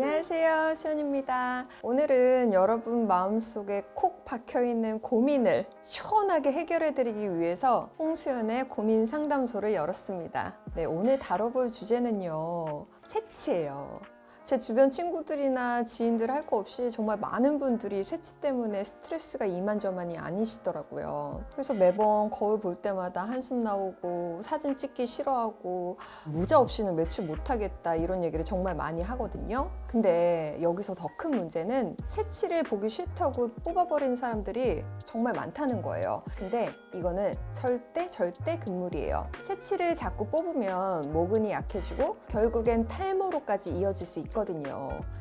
안녕하세요, 수연입니다. 오늘은 여러분 마음속에 콕 박혀있는 고민을 시원하게 해결해드리기 위해서 홍수연의 고민 상담소를 열었습니다. 네, 오늘 다뤄볼 주제는요, 새치예요. 제 주변 친구들이나 지인들 할 거 없이 정말 많은 분들이 새치 때문에 스트레스가 이만저만이 아니시더라고요. 그래서 매번 거울 볼 때마다 한숨 나오고 사진 찍기 싫어하고 모자 없이는 외출 못하겠다 이런 얘기를 정말 많이 하거든요. 근데 여기서 더 큰 문제는 새치를 보기 싫다고 뽑아버린 사람들이 정말 많다는 거예요. 근데 이거는 절대 절대 금물이에요. 새치를 자꾸 뽑으면 모근이 약해지고 결국엔 탈모로까지 이어질 수 있거든요.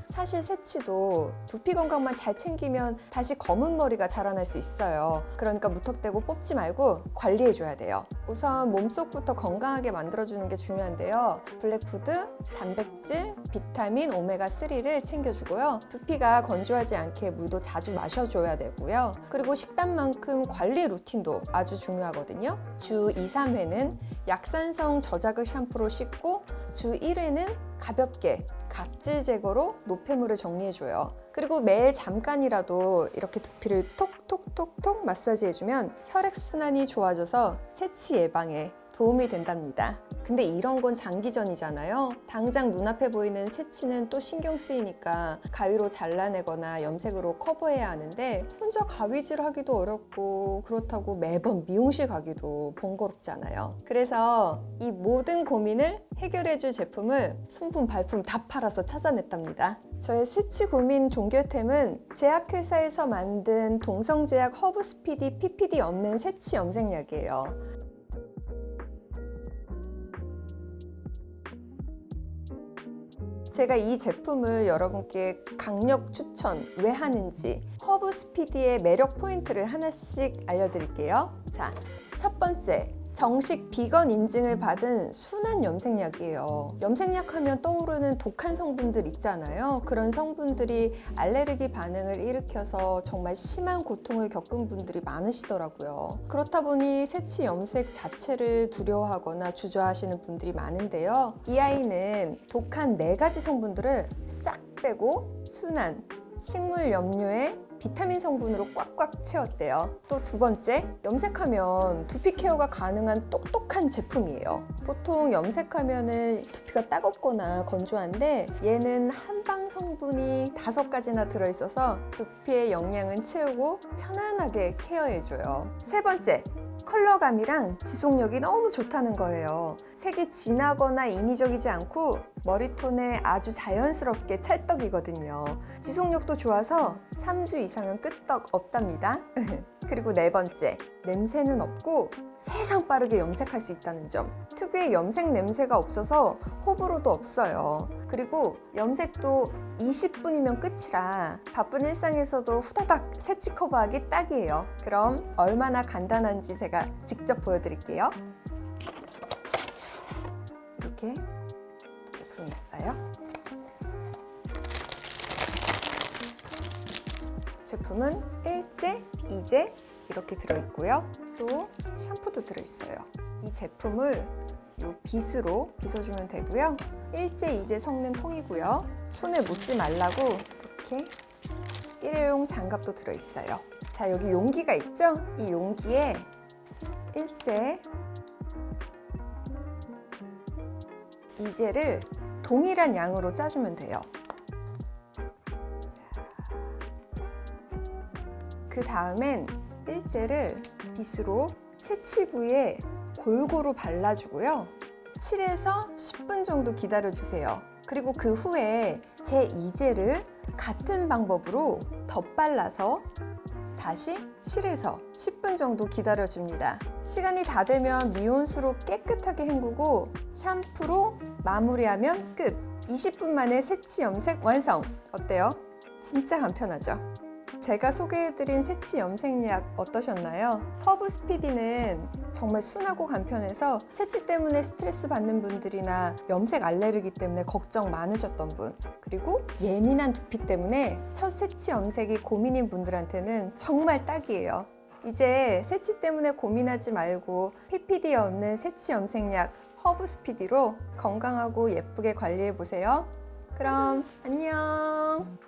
사실 새치도 두피 건강만 잘 챙기면 다시 검은 머리가 자라날 수 있어요. 그러니까 무턱대고 뽑지 말고 관리해줘야 돼요. 우선 몸속부터 건강하게 만들어주는 게 중요한데요. 블랙푸드, 단백질, 비타민, 오메가3를 챙겨주고요. 두피가 건조하지 않게 물도 자주 마셔줘야 되고요. 그리고 식단만큼 관리 루틴도 아주 중요하거든요. 주 2, 3회는 약산성 저자극 샴푸로 씻고 주 1회는 가볍게 각질 제거로 노폐물을 정리해줘요. 그리고 매일 잠깐이라도 이렇게 두피를 톡톡톡톡 마사지해주면 혈액순환이 좋아져서 새치 예방에 도움이 된답니다. 근데 이런 건 장기전이잖아요. 당장 눈앞에 보이는 새치는 또 신경 쓰이니까 가위로 잘라내거나 염색으로 커버해야 하는데 혼자 가위질 하기도 어렵고 그렇다고 매번 미용실 가기도 번거롭잖아요. 그래서 이 모든 고민을 해결해줄 제품을 손품 발품 다 팔아서 찾아냈답니다. 저의 새치 고민 종결템은 제약회사에서 만든 동성제약 허브 스피디 PPD 없는 새치 염색약이에요. 제가 이 제품을 여러분께 강력 추천 왜 하는지 허브 스피디의 매력 포인트를 하나씩 알려드릴게요. 자, 첫 번째. 정식 비건 인증을 받은 순한 염색약이에요. 염색약 하면 떠오르는 독한 성분들 있잖아요. 그런 성분들이 알레르기 반응을 일으켜서 정말 심한 고통을 겪은 분들이 많으시더라고요. 그렇다 보니 새치 염색 자체를 두려워하거나 주저하시는 분들이 많은데요. 이 아이는 독한 네 가지 성분들을 싹 빼고 순한 식물 염료에 비타민 성분으로 꽉꽉 채웠대요. 또 두 번째, 염색하면 두피 케어가 가능한 똑똑한 제품이에요. 보통 염색하면은 두피가 따갑거나 건조한데 얘는 한방 성분이 다섯 가지나 들어있어서 두피의 영양은 채우고 편안하게 케어해줘요. 세 번째, 컬러감이랑 지속력이 너무 좋다는 거예요. 색이 진하거나 인위적이지 않고 머리톤에 아주 자연스럽게 찰떡이거든요. 지속력도 좋아서 3주 이상은 끄떡 없답니다. 그리고 네 번째, 냄새는 없고 세상 빠르게 염색할 수 있다는 점. 특유의 염색 냄새가 없어서 호불호도 없어요. 그리고 염색도 20분이면 끝이라 바쁜 일상에서도 후다닥 새치 커버하기 딱이에요. 그럼 얼마나 간단한지 제가 직접 보여드릴게요. 이렇게 제품이 있어요. 제품은 1제, 2제 이렇게 들어있고요. 또 샴푸도 들어있어요. 이 제품을 이 빗으로 빗어주면 되고요. 1제, 2제 섞는 통이고요. 손에 묻지 말라고 이렇게 일회용 장갑도 들어있어요. 자, 여기 용기가 있죠? 이 용기에 1제, 2제를 동일한 양으로 짜주면 돼요. 그 다음엔 일제를 빗으로 새치 부위에 골고루 발라주고요. 7에서 10분 정도 기다려주세요. 그리고 그 후에 제 2제를 같은 방법으로 덧발라서 다시 7에서 10분 정도 기다려줍니다. 시간이 다 되면 미온수로 깨끗하게 헹구고 샴푸로 마무리하면 끝! 20분 만에 새치 염색 완성! 어때요? 진짜 간편하죠? 제가 소개해드린 새치 염색약 어떠셨나요? 허브 스피디는 정말 순하고 간편해서 새치 때문에 스트레스 받는 분들이나 염색 알레르기 때문에 걱정 많으셨던 분 그리고 예민한 두피 때문에 첫 새치 염색이 고민인 분들한테는 정말 딱이에요. 이제 새치 때문에 고민하지 말고 PPD 없는 새치 염색약 허브 스피디로 건강하고 예쁘게 관리해 보세요. 그럼 안녕.